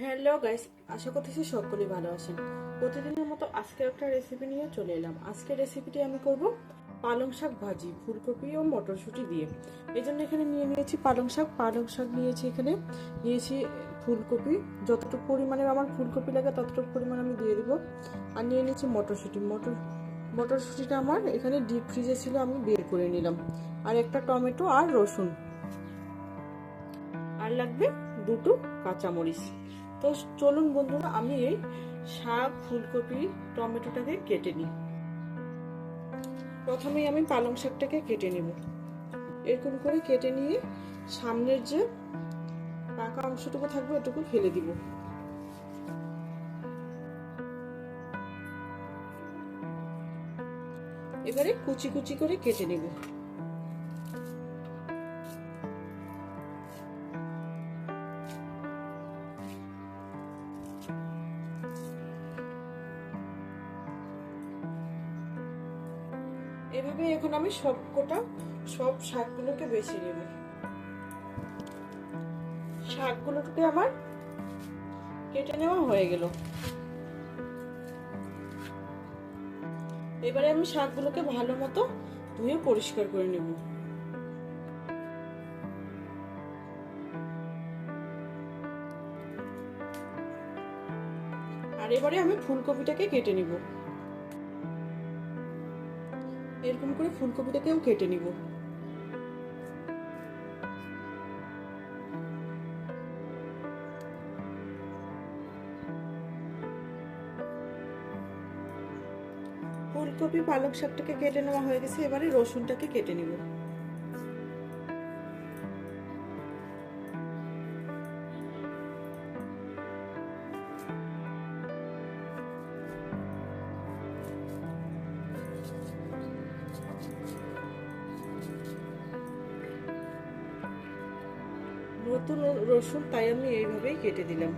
Hello guys, আশা করতেছি সকলেই ভালো আছেন। প্রতিদিনের মতো আজকে একটা রেসিপি নিয়ে চলে এলাম। আজকের রেসিপিটি আমি করব পালং শাক ভাজি, ফুলকপি ও মটরশুঁটি দিয়ে। এই জন্য এখানে নিয়ে নিয়েছি পালং শাক। পালং শাক নিয়েছি এখানে। নিয়েছি ফুলকপি। যতটুকু পরিমাণে আমার ফুলকপি লাগে, ততটুকু পরিমাণ আমি দিয়ে দেবো। আর নিয়ে নিয়েছি মটরশুঁটি। মটর, মটরশুঁটিটা আমার এখানে ডিপ ফ্রিজে ছিল, আমি বের করে নিলাম। আর একটা টমেটো আর রসুন। আর লাগবে দুটো কাঁচামরিচ। তো চলুন বন্ধুরা, আমি এই শাক, ফুলকপি টমেটোটাকে কেটে নিই। প্রথমেই আমি পালং শাকটাকে কেটে নেব। এরকম করে কেটে নিয়ে সামনের যে পাকা অংশটুকু থাকবে, ওটুকু ফেলে দিব। এবারে কুচি কুচি করে কেটে নেব। এভাবে এখন আমি সব কোটা, সব শাকগুলোকে বেছে নেব। শাকগুলোকে আমার কেটে নেওয়া হয়ে গেল। এবারে আমি শাকগুলোকে ভালো মতো ধুয়ে পরিষ্কার করে নেব। আর এবারে আমি ফুলকপিটাকে কেটে নিব। এরকম করে ফুলকপিটাকেও কেটে নিব। ফুলকপি পালক শাকটাকে কেটে নেওয়া হয়ে গেছে, এবারে রসুনটাকে কেটে নিব। নতুন রসুন, তাই আমি এইভাবেই কেটে দিলাম।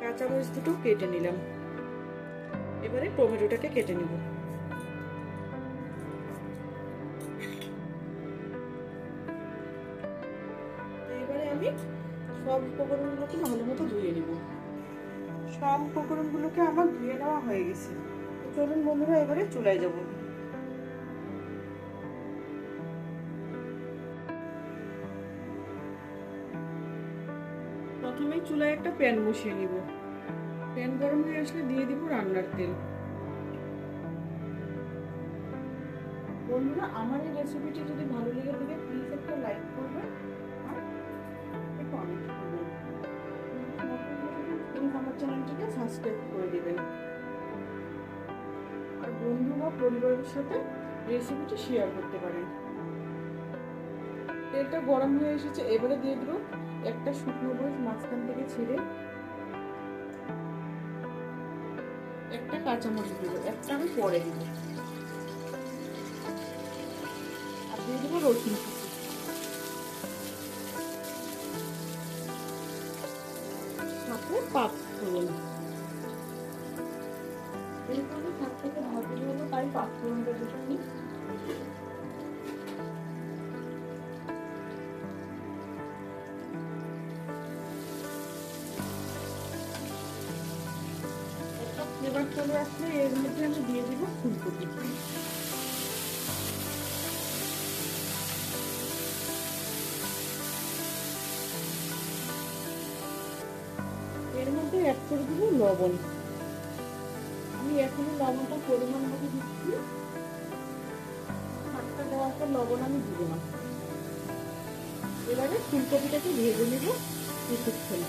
কাঁচামরিচ দুটো কেটে নিলাম। এবারে টমেটোটাকে কেটে নিব। সব উপকরণগুলোকে ভালো মতো ধুয়ে নিব। সব উপকরণগুলোকে আমার ধুয়ে নেওয়া হয়ে গেছে। চলুন বন্ধুরা, এবারে চুলায় যাব। প্রথমে চুলায় একটা প্যান বসিয়ে নিব। প্যান গরম হয়ে আসলে দিয়ে দিব রান্নার তেল। বন্ধুরা, আমার এই রেসিপিটি যদি ভালো লেগে থাকে প্লিজ একটা লাইক করবেন। চ্যানেলটিকে সাবস্ক্রাইব করে দিবেন। আর বন্ধু বা পরিবারের সাথে রেসিপিটি শেয়ার করতে পারেন। তেলটা গরম হয়ে এসেছে, এবারে দিয়ে দেবো একটা শুকনো মরিচ মাঝখান থেকে ছিঁড়ে একটা কাঁচামরিচ দিব, একটা আমি পরে দিব। আর দিয়ে দেবো রসুন পাঁচ ফোড়ন ফ্লেভার চলে আসলে এর মধ্যে আমি দিয়ে দিব ফুলকপি। মধ্যে অ্যাড করে দিব লবণ। আমি এখনও লবণটা পরিমাণ মতো দিচ্ছি। শাকটা দেওয়ার পর লবণ আমি দিব না এবারে ফুলকপিটাকে ভেজে নেব কিছুক্ষণ।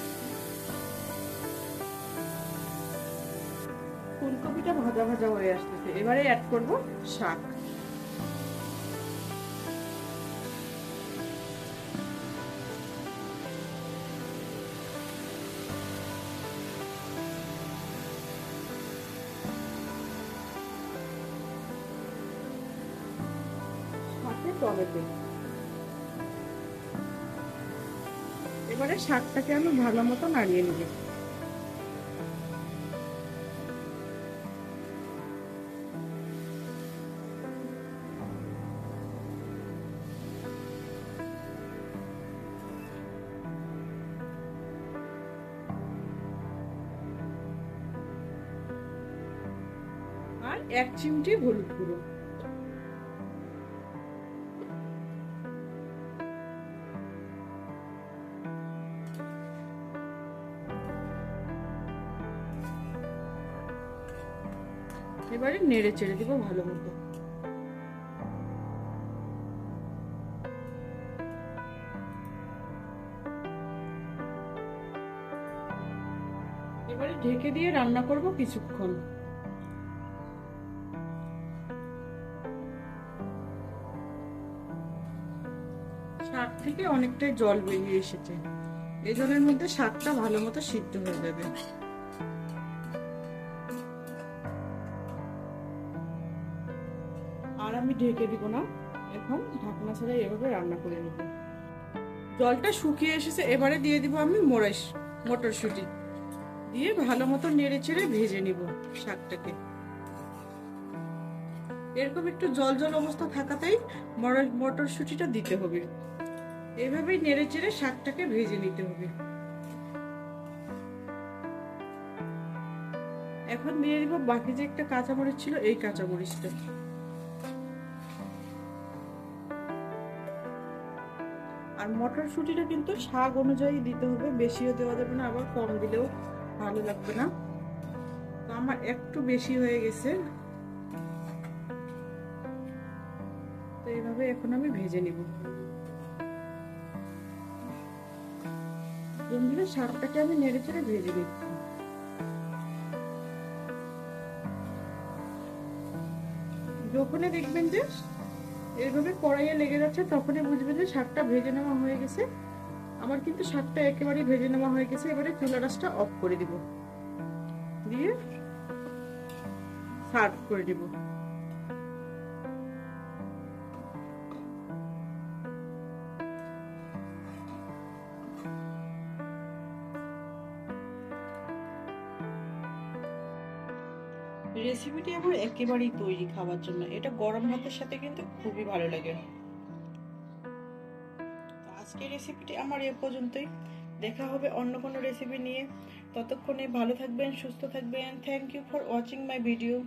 ফুলকপিটা ভাজা ভাজা হয়ে আসতেছে। এবারে অ্যাড করব শাক। দেব এবারে শাকটাকে আমি ভালো মতো নাড়িয়ে নিব। আর এক চিমটি হলুদ গুঁড়ো। এবারে নেড়ে চেড়ে দিব ভালো মতো। এবারে ঢেকে দিয়ে রান্না করব কিছুক্ষণ। শাক থেকে অনেকটাই জল বেরিয়ে এসেছে। এই জলের মধ্যে শাকটা ভালো মতো সিদ্ধ হয়ে যাবে। আর আমি ঢেকে দিব না। এখন ঢাকনা ছাড়া এভাবে রান্না করে নেব। জলটা শুকিয়ে এসেছে, এবারে দিয়ে দিব আমি মোরাইশ মটরশুঁটি। দিয়ে ভালো মতো নেড়ে চেড়ে ভেজে নিব শাকটাকে। এরকম একটু জল জল অবস্থা থাকাতেই মটরশুঁটিটা দিতে হবে। এভাবেই নেড়ে চেড়ে শাকটাকে ভেজে নিতে হবে। এখন দিয়ে দিব বাকি যে একটা কাঁচামরিচ ছিল, এই কাঁচামরিচটা। মটরশুঁটিটা কিন্তু শাক অনুযায়ী দিতে হবে, বেশিও দেওয়া যাবে না, আবার কম দিলেও ভালো লাগবে না। তো আমার একটু বেশি হয়ে গেছে। তো এইভাবে এখন আমি ভেজে নিব। বন্ধুরা শাকটাকে আমি নেড়ে চেড়ে ভেজে নিচ্ছি। যখনই দেখবেন যে এইভাবে কড়াইয়ে লেগে যাচ্ছে, তখনই বুঝবে যে শাকটা ভেজে নেওয়া হয়ে গেছে। আমার কিন্তু শাকটা একেবারেই ভেজে নেওয়া হয়ে গেছে, এবারে চুলা রাসটা অফ করে দিব। দিয়ে সার্ভ করে দিব। রেসিপিটি আমার একেবারেই তৈরি খাওয়ার জন্য। এটা গরম ভাতের সাথে কিন্তু খুবই ভালো লাগে। আজকে রেসিপিটি আমার এ পর্যন্তই। দেখা হবে অন্য কোনো রেসিপি নিয়ে। ততক্ষণে ভালো থাকবেন, সুস্থ থাকবেন। Thank you for watching my video